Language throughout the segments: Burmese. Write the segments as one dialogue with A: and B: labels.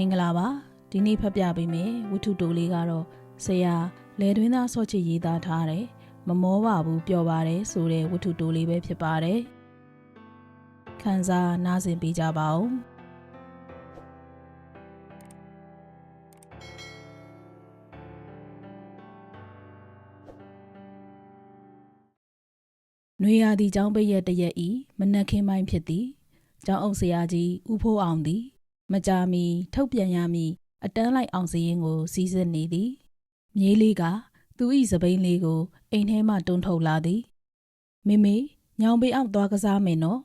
A: မင်္ဂလာပါဒီနေ့ဖတ်ပြပေးမယ်ဝတ္ထုတိုလေးကတော့ဆရာလဲတွင်းသားဆော့ချစ်ရေးသားထားတယ်မမောပါဘူးပျော်ပါတယ်ဆိုတဲ့ဝတ္ထုတိုလေးပဲဖြစ်ပါတယ်ခန်းစားနားဆင်ပေးကြပါဦးနွေရာသီကျောင်းပိတ်ရက်တရက်ဤမနက်ခင်းပိုင်းဖြစ်သည်ကျောင်းအုပ်ဆရာကြီးဦးဖိုးအောင်သည် မကြာမီ ထုတ်ပြန်ရမည်အတန်းလိုက်အောင်စည်ရင်ကိုစီးစစ်နေသည်မြေးလေးကသူ၏စပိန်လေးကိုအိမ်ထဲမှတွန်းထုတ်လာသည်မေမေညောင်ပေအောင်သွားကစားမယ်နော်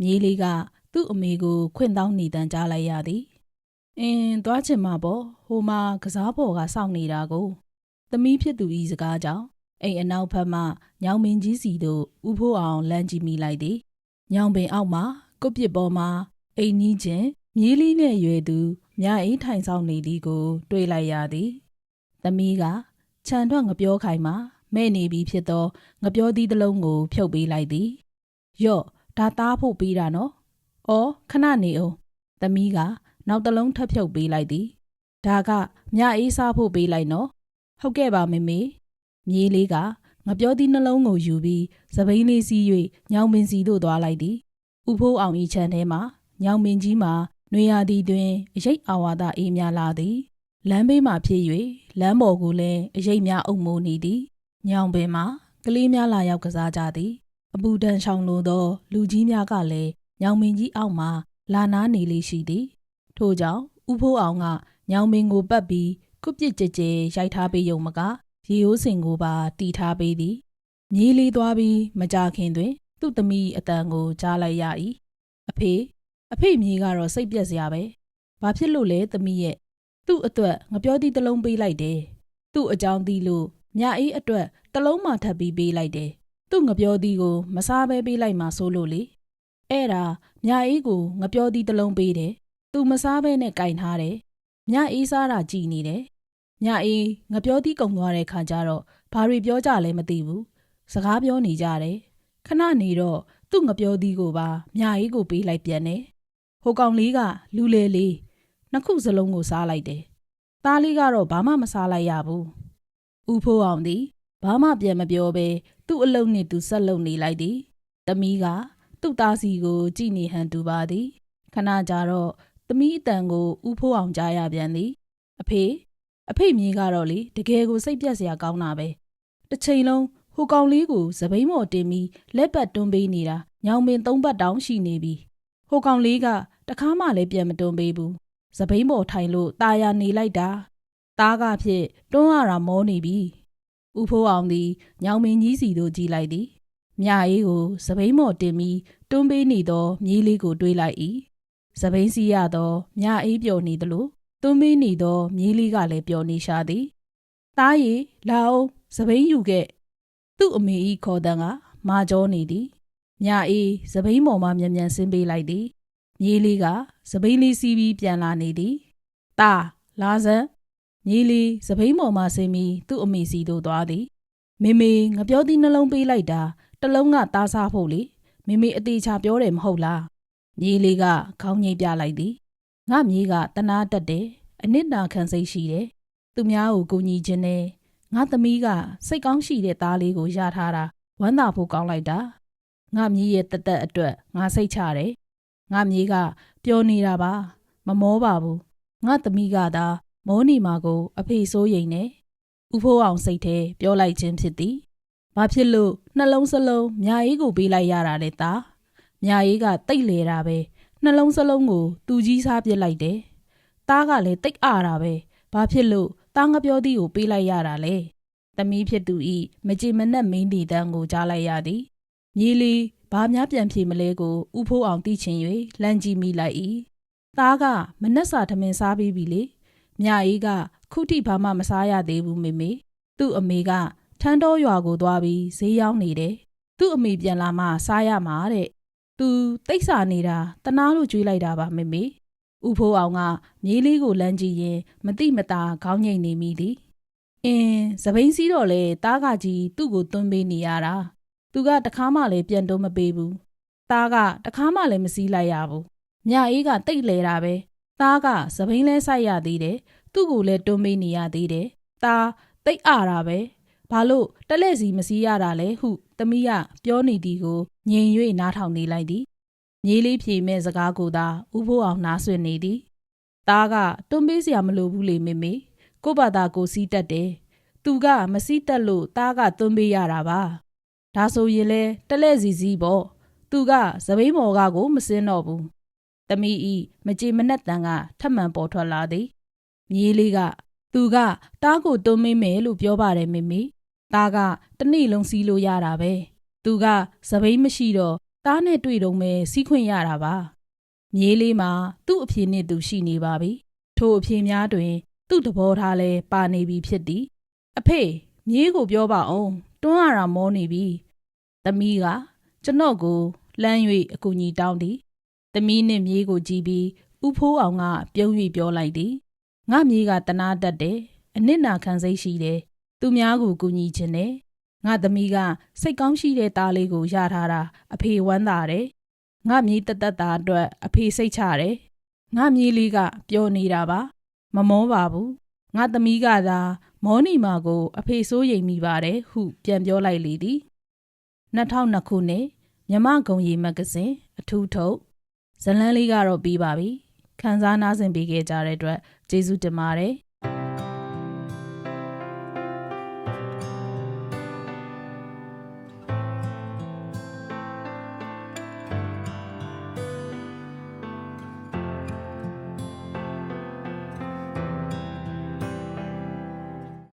A: မြေးလေးကသူ့အမေကိုခွင့်တောင်းနေတန်ကြားလိုက်ရသည်အင်းသွားချင်မှာပေါ့ဟိုမှာကစားပေါ်ကစောင့်နေတာကိုသမီးဖြစ်သူ၏စကားကြောင့်အိမ်အနောက်ဘက်မှညောင်မင်းကြီးစီတို့ဥဖိုးအောင်လမ်းကြည့်မိလိုက်သည်ညောင်ပင်အောက်မှာကုတ်ပစ်ပေါ်မှာအိမ်နီးချင်း မြေးလေးနဲ့ရွယ်သူမြအိမ်ထိုင်ဆောင်နေသည်ကို တွေ့လိုက်ရသည်။သမီးကခြံထွက်ငပြောခိုင်မှာမဲ့နေပြီဖြစ်သောငပြောသီးတစ်လုံးကို ဖြုတ်ပေးလိုက်သည်။ယော့ဒါသားဖို့ပေးတာနော်။အော်ခဏနေအောင်။သမီးကနောက်တစ်လုံးထပ်ဖြုတ်ပေးလိုက်သည်။ဒါကမြအေးစားဖို့ပေးလိုက်နော်။ဟုတ်ကဲ့ပါမေမေ။မြေးလေးကငပြောသီးနှလုံးကိုယူပြီးစပိန်လေးစီး၍ညောင်ပင်စီတို့သွားလိုက်သည်။ဥဖိုးအောင်ဤခြံထဲမှာညောင်ပင်ကြီးမှာ နွေရာသီတွင်အရိပ်အာဝါဒအေးများလာသည်လမ်းဘေးမှဖြစ်၍လမ်းပေါ်ကိုလည်းအရိပ်များအုပ်မိုးနေသည်ညောင်ပင်မှာကလေးများလာရောက်ကစားကြသည်အပူဒဏ်ဆောင်လိုသော လူကြီးများကလည်းညောင်ပင်ကြီးအောက်မှလာနားနေလေးရှိသည်ထို့ကြောင့်ဥဖိုးအောင်ကညောင်ပင်ကိုပတ်ပြီးကုပစ်ကြဲကြဲရိုက်ထားပေးရုံမကရေရိုးစင်ကိုပါတီထားပေးသည်မြေးလေးသွားပြီးမကြခင်တွင် သူ့သမီးအတန်ကိုကြားလိုက်ရ၏အဖေ အဖေမြေကတော့စိတ်ပြက်စရာပဲ။ဘာဖြစ်လို့လဲသမီးရဲ့သူ့အတွက်ငပြောသီးတစ်လုံးပေးလိုက်တယ်။သူ့အကြောင်းသိလို့မြအေးအတွက်တစ်လုံးမှထပ်ပြီးပေးလိုက်တယ်။သူ့ငပြောသီးကိုမစားဘဲပေးလိုက်မှဆိုလို့လေ။အဲ့ဒါမြအေးကိုငပြောသီးတစ်လုံးပေးတယ်။သူမစားဘဲနဲ့ကင်ထားတယ်။မြအေးစားတာကြည်နေတယ်။မြအေးငပြောသီးကုံသွားတဲ့ခါကျတော့ဘာတွေပြောကြလဲမသိဘူး။စကားပြောနေကြတယ်။ခဏနေတော့သူ့ငပြောသီးကိုပါမြအေးကိုပေးလိုက်ပြန်တယ်။ ဟိုကောင်လေးကလူလေလေးနှစ်ခုစလုံးကိုစားလိုက်တယ်။သားလေးကတော့ဘာမှမစားလိုက်ရဘူး။ဦးဖိုးအောင်သည်ဘာမှပြန်မပြောဘဲသူ့အလုံးနဲ့သူဆက်လုံနေလိုက်သည်။သမီးကသူ့သားစီကို ကြည်နေဟန်တူပါသည်။ခဏကြာတော့သမီးအတန်ကိုဦးဖိုးအောင်ကြားရပြန်သည်။အဖေအဖေမြေကတော့လေတကယ်ကိုစိတ်ပြက်စရာကောင်းတာပဲ။တစ်ချိန်လုံးဟိုကောင်လေးကိုစပိန်မော်တင်ပြီးလက်ပတ်တွန်းပေးနေတာညောင်ပင်သုံးပတ်တောင်ရှိနေပြီ။ဟိုကောင်လေးက တခါမှလည်းပြန်မတွန်းပေးဘူးစပိန်ပေါ်ထိုင်လို့ตาရနေလိုက်တာသားကဖြစ်တွန်းရတာမောနေပြီဥဖိုးအောင်သည်ညောင်မင်းကြီးစီတို့ကြည်လိုက်သည်မြအေးကိုစပိန်မော်တင်ပြီးတွန်းပေးနေသောမြေးလေးကိုတွေးလိုက်၏စပိန်စီရသောမြအေးပျော်နေသလိုတွန်းပေးနေသောမြေးလေးကလည်းပျော်နေရှာသည်သားရီလာအောင်စပိန်ယူခဲ့သူ့အမေဤခေါ်တန်းကမာကြောနေသည်မြအေးစပိန်မော်မှမြန်မြန်ဆင်းပေးလိုက်သည် မြေးလေးကစပိန်လေးစီးပြီးပြန်လာနေသည်။ตาလာစံမြေးလေးစပိန်ပေါ်မှဆင်းပြီးသူ့အမေစီတို့သွားသည်။မေမေငပြောသီးနှလုံးပေးလိုက်တာတလုံးကသားစားဖို့လေမေမေအသေးချာပြောတယ်မဟုတ်လား။မြေးလေးကခေါင်းငိတ်ပြလိုက်သည်။ငါမြေးကတနာတက်တယ်အနစ်နာခံစိတ်ရှိတယ်။သူများကိုကူညီခြင်းနဲ့ငါသမီးကစိတ်ကောင်းရှိတဲ့သားလေးကိုရထားတာဝမ်းသာဖို့ကောင်းလိုက်တာ။ငါမြေးရဲ့တသက်အတွက်ငါစိတ်ချတယ် ငါမြေးကပျော်နေတာပါ မမောပါဘူးငါသမီးကသာမောနေမှာကို အဖေစိုးရိမ်နေဥဖိုးအောင်စိတ်ထဲပြောလိုက်ခြင်းဖြစ်သည်ဘာဖြစ်လို့နှလုံးစလုံးမြာအေးကိုပေးလိုက်ရတာလဲသားမြာအေးကတိတ်လေတာပဲနှလုံးစလုံးကို သူကြီးစားပစ်လိုက်တယ်သားကလည်းတိတ်အားတာပဲဘာဖြစ်လို့သားငပြောသီးကိုပေးလိုက်ရတာလဲသမီးဖြစ်သူဤမကြည်မနှက်မင်းဒီတန်းကိုကြားလိုက်ရသည်မြေးလီ ဘာများပြန်ဖြေမလဲကိုဥဖိုးအောင်သိချင်၍လှမ်းကြည့်မိလိုက်၏သားကမနှက်စာထမင်းစားပြီးပြီလေမြအေးကခုထိဘာမှမစားရသေးဘူးမေမေသူ့အမေကထန်းတော်ရွာကိုသွားပြီးဈေးရောက်နေတယ်သူ့အမေပြန်လာမှစားရမှာတဲ့သူတိတ်ဆာနေတာတနာလို့ကြွေးလိုက်တာပါမေမေဥဖိုးအောင်ကမြေးလေးကိုလမ်းကြည့်ရင်မတိမတာခေါင်းငိတ်နေမိသည်အင်းသပိန်စီးတော့လေတားကကြီးသူ့ကိုသွန်းပေးနေရတာ သူကတခါမှလည်းပြန်တော့မပေးဘူး။သားကတခါမှလည်းမစည်းလိုက်ရဘူး။မြအေးကတိတ်လဲတာပဲသားကသပိန်းလဲဆိုင်ရသေးတယ်သူ့ကိုလည်းတွန်းပေးနေရသေးတယ်သားတိတ်အားတာပဲဘာလို့တက်လက်စီမစည်းရတာလဲဟုသမီးကပြောနေသည်ကိုငြိမ်၍နားထောင်နေလိုက်သည်မြေးလေးဖြေမဲ့စကားကိုသာဥဖိုးအောင်နားဆွနေသည်သားကတွန်းပေးစရာမလိုဘူးလေမေမေကို့ဘာသာကိုစီးတက်တယ်သူကမစီးတက်လို့သားကတွန်းပေးရတာပါ ဒါဆိုရင်လဲတက်လက်စီစီပေါ့သူကသပိန်းမော်ကကိုမစင်းတော့ဘူး။သမီးဤမကြေမနက်တန်ကထပ်မံပေါ်ထွက်လာသည်။မြေးလေးကသူကတားကိုတွန်းမင်းမယ်လို့ပြောပါတယ်မေမေ။တားကတနေ့လုံးစီးလို့ရတာပဲ။သူကစပိန်မရှိတော့တားနဲ့တွေ့တော့မယ်စီးခွင့်ရတာပါ။မြေးလေးမှာသူ့အဖေနဲ့သူရှိနေပါပြီ။ထို့အဖေများတွင် သူ့သဘောထားလဲပါနေပြီဖြစ်သည်။အဖေမြေးကိုပြောပါအောင်တွန်းရတာမောနေပြီ။ သမီးကကျွန်တော်ကိုလှမ်း၍အကူကြီးတောင်းသည်သမီးနှင့်မြေးကိုကြည့်ပြီးဥဖိုးအောင်ကပြုံး၍ပြောလိုက်သည်ငါမြေးကတနာတတ်တယ်အနစ်နာခံစိတ်ရှိတယ်သူများကိုကူညီခြင်းတယ်ငါသမီးကစိတ်ကောင်းရှိတဲ့သားလေးကိုရထားတာအဖေဝမ်းသာတယ်ငါမြေးတသက်တာအတွက်အဖေစိတ်ချတယ်ငါမြေးလေးကပြောနေတာပါ မမောပါဘူးငါသမီးကသာမောနီမာကို အဖေစိုးရိမ်မိပါတယ်ဟုပြန်ပြောလိုက်လေသည် 2002ခုနှစ်မြမဂုံရီမဂ္ဂဇင်းအထူးထုတ်ဇတ်လန်းလေးကတော့ပြီးပါပြီခန်းစားနားဆင်ပေးခဲ့ကြတဲ့အတွက်ကျေးဇူးတင်ပါတယ်